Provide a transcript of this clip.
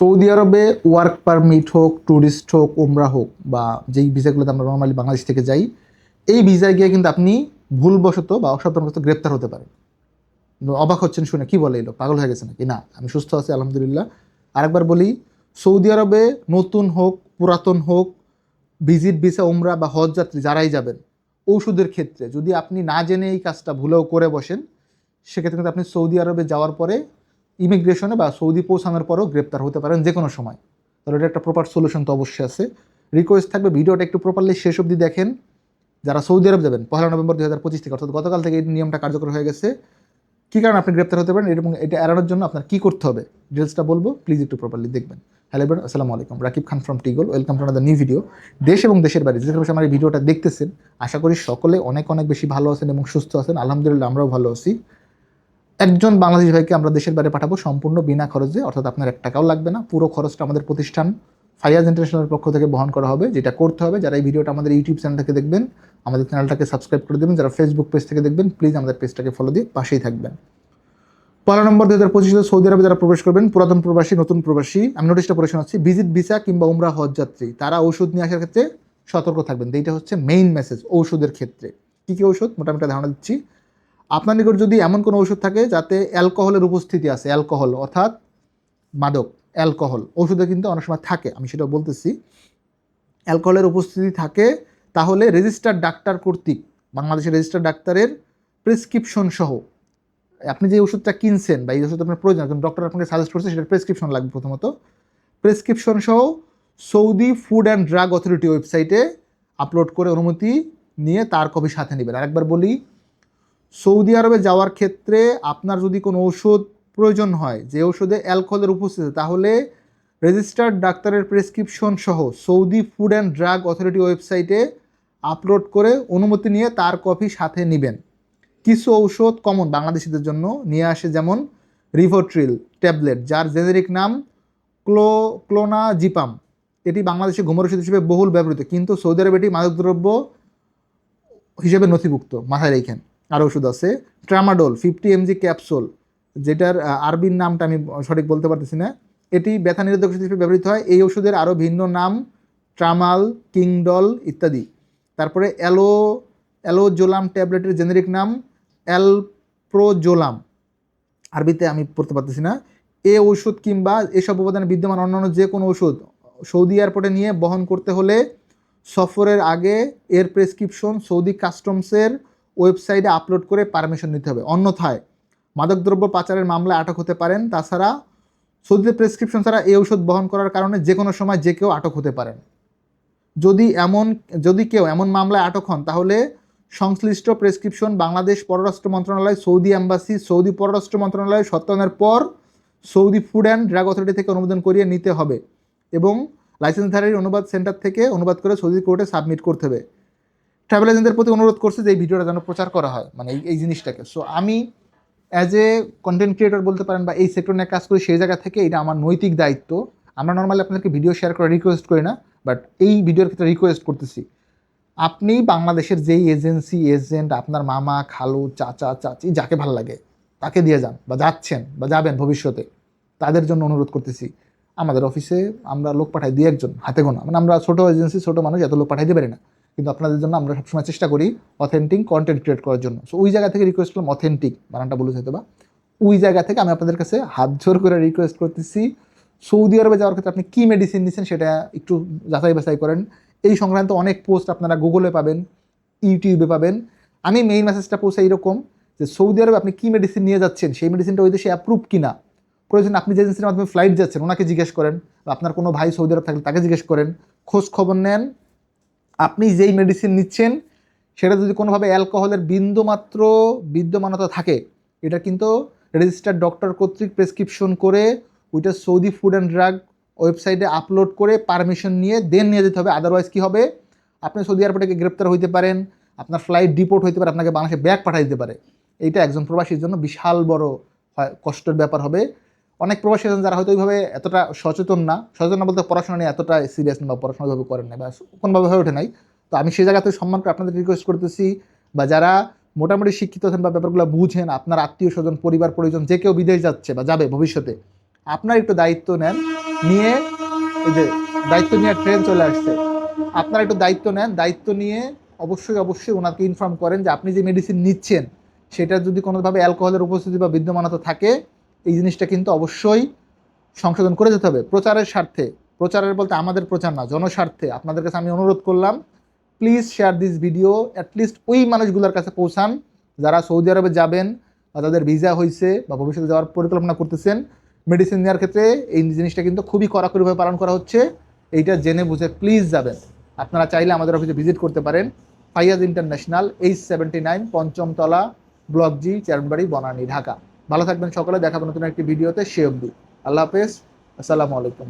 Saudi আরবে work permit হোক tourist হোক ওমরা হোক বা যেই ভিসাগুলোতে আমরা নর্মালি বাংলাদেশ থেকে যাই, এই ভিসায় গিয়ে কিন্তু আপনি ভুলবশত বা অসাবধানবশত গ্রেপ্তার হতে পারেন। অবাক হচ্ছেন, শুনে কি বলে এলো? পাগল হয়ে গেছে নাকি? না, আমি সুস্থ আছি, আলহামদুলিল্লাহ। আরেকবার বলি, সৌদি আরবে নতুন হোক, পুরাতন হোক ভিজিট ভিসা ওমরা বা হজ যাত্রী যারাই যাবেন, ঔষধের ক্ষেত্রে যদি আপনি না জেনে এই কাজটা ভুলেও করে বসেন, সেক্ষেত্রে কিন্তু আপনি সৌদি আরবে যাওয়ার পরে ইমিগ্রেশনে বা সৌদি পৌঁছানোর পরেও গ্রেপ্তার হতে পারেন যে কোনো সময়। তাহলে এটা একটা প্রপার সলিউশন তো অবশ্যই আছে। রিকোয়েস্ট থাকবে, ভিডিওটা একটু প্রপারলি শেষ অবধি দেখেন। যারা সৌদি আরব যাবেন, পহেলা নভেম্বর দু হাজার পঁচিশ থেকে, অর্থাৎ গতকাল থেকে এই নিয়মটা কার্যকর হয়ে গেছে। কী কারণে আপনি গ্রেপ্তার হতে পারেন? এবং এটা এড়ানোর জন্য আপনার কী করতে হবে? ডিটেলসটা বলব প্লিজ একটু প্রপারলি দেখবেন। হ্যালো এবার আসসালামু আলাইকুম। Rakib Khan from টিগল welcome to another new video দেশ এবং দেশের বাইরে যেখানে আমার এই ভিডিওটা দেখতেছেন, আশা করি সকলে অনেক অনেক বেশি ভালো আছেন এবং সুস্থ আছেন। আলহামদুলিল্লাহ, আমরাও ভালো আছি। একজন বাংলাদেশি ভাইকে আমরা দেশের বাইরে পাঠাবো সম্পূর্ণ বিনা খরচে, অর্থাৎ আপনার এক টাকাও লাগবে না। পুরো খরচটা আমাদের প্রতিষ্ঠান ফাইয়াজ ইন্টারন্যাশনালের পক্ষ থেকে বহন করা হবে, যেটা করতে হবে। যারা এই ভিডিওটা আমাদের ইউটিউব চ্যানেল থেকে দেখবেন, আমাদের চ্যানেলটাকে সাবস্ক্রাইব করে দেবেন। যারা ফেসবুক পেজ থেকে দেখবেন প্লিজ আমাদের পেজটাকে ফলো দিয়ে পাশেই থাকবেন। পয়লা নম্বর দু হাজার পঁচিশে সৌদি আরবে যারা প্রবেশ করবেন, পুরাতন প্রবাসী, নতুন প্রবাসী, আমি নোটিশটা পড়ে শোনাচ্ছি ভিজিট ভিসা কিংবা উমরা হজ যাত্রী, তারা ওষুধ নিয়ে আসার ক্ষেত্রে সতর্ক থাকবেন। এইটা হচ্ছে মেইন মেসেজ ঔষধের ক্ষেত্রে। কী কী ঔষধ? মোটামুটি ধারণা দিচ্ছি। আপনার নিকট যদি এমন কোনো ওষুধ থাকে যাতে অ্যালকোহলের উপস্থিতি আছে, অ্যালকোহল, অর্থাৎ মাদক, অ্যালকোহল ওষুধে কিন্তু অনেক সময় থাকে, আমি সেটা বলতেছি। অ্যালকোহলের উপস্থিতি থাকে, তাহলে রেজিস্টার্ড ডাক্তার কর্তৃক, বাংলাদেশের রেজিস্টার্ড ডাক্তারের প্রেসক্রিপশন সহ, আপনি যে ওষুধটা কিনছেন বা এই ওষুধ আপনার প্রয়োজন একজন ডক্টর আপনাকে সাজেস্ট করছে সেটার প্রেসক্রিপশন লাগবে প্রথমত। প্রেসক্রিপশন সহ Saudi food and drug authority ওয়েবসাইটে আপলোড করে অনুমতি নিয়ে তার কপি সাথে নেবেন। আরেকবার বলি সৌদি আরবে যাওয়ার ক্ষেত্রে আপনার যদি কোনো ওষুধ প্রয়োজন হয়, যে ওষুধে অ্যালকোহলের উপস্থিতি, তাহলে রেজিস্টার্ড ডাক্তারের প্রেসক্রিপশন সহ Saudi food and drug authority ওয়েবসাইটে আপলোড করে অনুমতি নিয়ে তার কপি সাথে নেবেন। কিছু ঔষধ কমন বাংলাদেশিদের জন্য নিয়ে আসে যেমন রিভোট্রিল ট্যাবলেট, যার জেনেরিক নাম ক্লো, ক্লোনাজিপাম। এটি বাংলাদেশে ঘুমের ওষুধ হিসেবে বহুল ব্যবহৃত, কিন্তু সৌদি আরবে এটি মাদকদ্রব্য হিসেবে নথিভুক্ত, মাথায় রেখেন। আর ওষুধ আছে। ট্রামাডোল ফিফটি এমজি ক্যাপসুল যেটার আরবির নামটা আমি সঠিক বলতে পারতেছি না। এটি ব্যথা নিরোধক ওষুধ হিসেবে ব্যবহৃত হয়। এই ওষুধের আরও ভিন্ন নাম ট্রামাল কিংডল ইত্যাদি। তারপরে অ্যালো, অ্যালোজোলাম ট্যাবলেটের জেনেরিক নাম, অ্যালপ্রোজোলাম। আরবিতে আমি পড়তে পারতেছি না। এ ওষুধ কিংবা এসব উপাদানে বিদ্যমান অন্যান্য যে কোনো ওষুধ সৌদি এয়ারপোর্টে নিয়ে বহন করতে হলে সফরের আগে এর প্রেসক্রিপশন সৌদি কাস্টমসের ওয়েবসাইটে আপলোড করে পারমিশন নিতে হবে। অন্যথায় মাদকদ্রব্য পাচারের মামলায় আটক হতে পারেন। তাছাড়া সৌদিতে প্রেসক্রিপশন ছাড়া এই ওষুধ বহন করার কারণে যে কোনো সময় যে কেউ আটক হতে পারেন। যদি এমন, যদি কেউ এমন মামলায় আটক হন, তাহলে সংশ্লিষ্ট প্রেসক্রিপশন বাংলাদেশ পররাষ্ট্র মন্ত্রণালয়, সৌদি অ্যাম্বাসি সৌদি পররাষ্ট্র মন্ত্রণালয় সত্যায়নের পর Saudi food and drug authority থেকে অনুমোদন করিয়ে নিতে হবে এবং লাইসেন্সধারীর অনুবাদ সেন্টার থেকে অনুবাদ করে সৌদি কোর্টে সাবমিট করতে হবে। ট্রাভেল এজেন্টদের প্রতি অনুরোধ করছে যে এই ভিডিওটা যেন প্রচার করা হয় মানে এই এই জিনিসটাকে। সো আমি অ্যাজ এ কন্টেন্ট ক্রিয়েটর বলতে পারেন বা এই সেক্টর নিয়ে কাজ করি, সেই জায়গা থেকে এটা আমার নৈতিক দায়িত্ব। আমরা নর্মালি আপনাদেরকে ভিডিও শেয়ার করা রিকোয়েস্ট করি না বাট এই ভিডিওর ক্ষেত্রে রিকোয়েস্ট করতেছি। আপনি বাংলাদেশের যেই এজেন্সি এজেন্ট আপনার মামা, খালু, চাচা, চাচি, যাকে ভালো লাগে, তাকে দিয়ে যান বা যাচ্ছেন বা যাবেন ভবিষ্যতে, তাদের জন্য অনুরোধ করতেছি। আমাদের অফিসে আমরা লোক পাঠাই দুই একজন, হাতে গোনা। মানে আমরা ছোটো এজেন্সি ছোটো মানুষ, এত লোক পাঠাইতে পারি না। কিন্তু আপনাদের জন্য আমরা সবসময় চেষ্টা করি অথেন্টিক কন্টেন্ট ক্রিয়েট করার জন্য। সো ওই জায়গা থেকে রিকোয়েস্ট করলাম অথেন্টিক বানানটা বলে হয়তো বা। ওই জায়গা থেকে আমি আপনাদের কাছে হাত জোর করে রিকোয়েস্ট করতেছি। সৌদি আরবে যাওয়ার ক্ষেত্রে আপনি কী মেডিসিন নিচ্ছেন সেটা একটু যাচাই বাছাই করেন। এই সংক্রান্ত অনেক পোস্ট আপনারা গুগলে পাবেন ইউটিউবে পাবেন। আমি মেইন মেসেজটা পৌঁছে এইরকম যে, সৌদি আরবে আপনি কী মেডিসিন নিয়ে যাচ্ছেন? সেই মেডিসিনটা ওই দেশে অ্যাপ্রুভ কিনা? প্রয়োজন আপনি যে এজেন্সির মাধ্যমে ফ্লাইট যাচ্ছেন, ওনাকে জিজ্ঞেস করেন বা আপনার কোনো ভাই সৌদি আরব থাকলে তাকে জিজ্ঞেস করেন। খোঁজ খবর নেন আপনি যেই মেডিসিন নিচ্ছেন, সেটা যদি কোনোভাবে অ্যালকোহলের বিন্দুমাত্র বিদ্যমানতা থাকে, এটা কিন্তু রেজিস্টার্ড ডক্টর কর্তৃক প্রেসক্রিপশন করে ওইটা সৌদি ফুড অ্যান্ড ড্রাগ ওয়েবসাইটে আপলোড করে পারমিশন নিয়ে দেন নিয়ে যেতে হবে। আদারওয়াইজ কী হবে? আপনি সৌদি এয়ারপোর্টে গ্রেপ্তার হইতে পারেন, আপনার ফ্লাইট ডিপোর্ট হইতে পারে, আপনাকে বাংলাদেশে ব্যাগ পাঠাই দিতে পারে। এইটা একজন প্রবাসীর জন্য বিশাল বড় কষ্টের ব্যাপার হবে। অনেক প্রবাসী আছেন যারা হয়তো ওইভাবে এতটা সচেতন না। সচেতন না বলতে পড়াশোনা নিয়ে এতটা সিরিয়াস না বা পড়াশোনা ওইভাবে করেন না বা কোনোভাবে হয়ে ওঠে নাই। তো আমি সেই জায়গাতে সম্মান করে আপনাদের রিকোয়েস্ট করতেছি বা যারা মোটামুটি শিক্ষিত আছেন বা ব্যাপারগুলো বুঝেন, আপনার আত্মীয় স্বজন, পরিবার, পরিজন যে কেউ বিদেশ যাচ্ছে বা যাবে ভবিষ্যতে, আপনার একটু দায়িত্ব নেন নিয়ে এই যে দায়িত্ব নিয়ে ট্রেন চলে আসছে। আপনারা একটু দায়িত্ব নেন, দায়িত্ব নিয়ে অবশ্যই অবশ্যই ওনাকে ইনফর্ম করেন যে আপনি যে মেডিসিন নিচ্ছেন, সেটা যদি কোনোভাবে অ্যালকোহলের উপস্থিতি বা বিদ্যমানতা থাকে এই জিনিসটা কিন্তু অবশ্যই সংশোধন করে যেতে হবে। প্রচারের স্বার্থে, প্রচারের বলতে আমাদের প্রচার না, জনস্বার্থে। আপনাদের কাছে আমি অনুরোধ করলাম please share this video at least ওই মানুষগুলোর কাছে পৌঁছান, যারা সৌদি আরবে যাবেন বা তাদের ভিসা হয়েছে বা ভবিষ্যতে যাওয়ার পরিকল্পনা করতেছেন। মেডিসিন নেওয়ার ক্ষেত্রে এই জিনিসটা কিন্তু খুবই কড়াকড়িভাবে পালন করা হচ্ছে। এইটা জেনে বুঝে প্লিজ যাবেন। আপনারা চাইলে আমাদের অফিসে ভিজিট করতে পারেন। Faiyaz international H seventy nine পঞ্চমতলা block G চেয়ারবাড়ি, বনানী, ঢাকা। ভালো থাকবেন সকলে দেখাবো নতুন একটি ভিডিওতে সে অব্দি আল্লাহ হাফেজ আসসালামু আলাইকুম।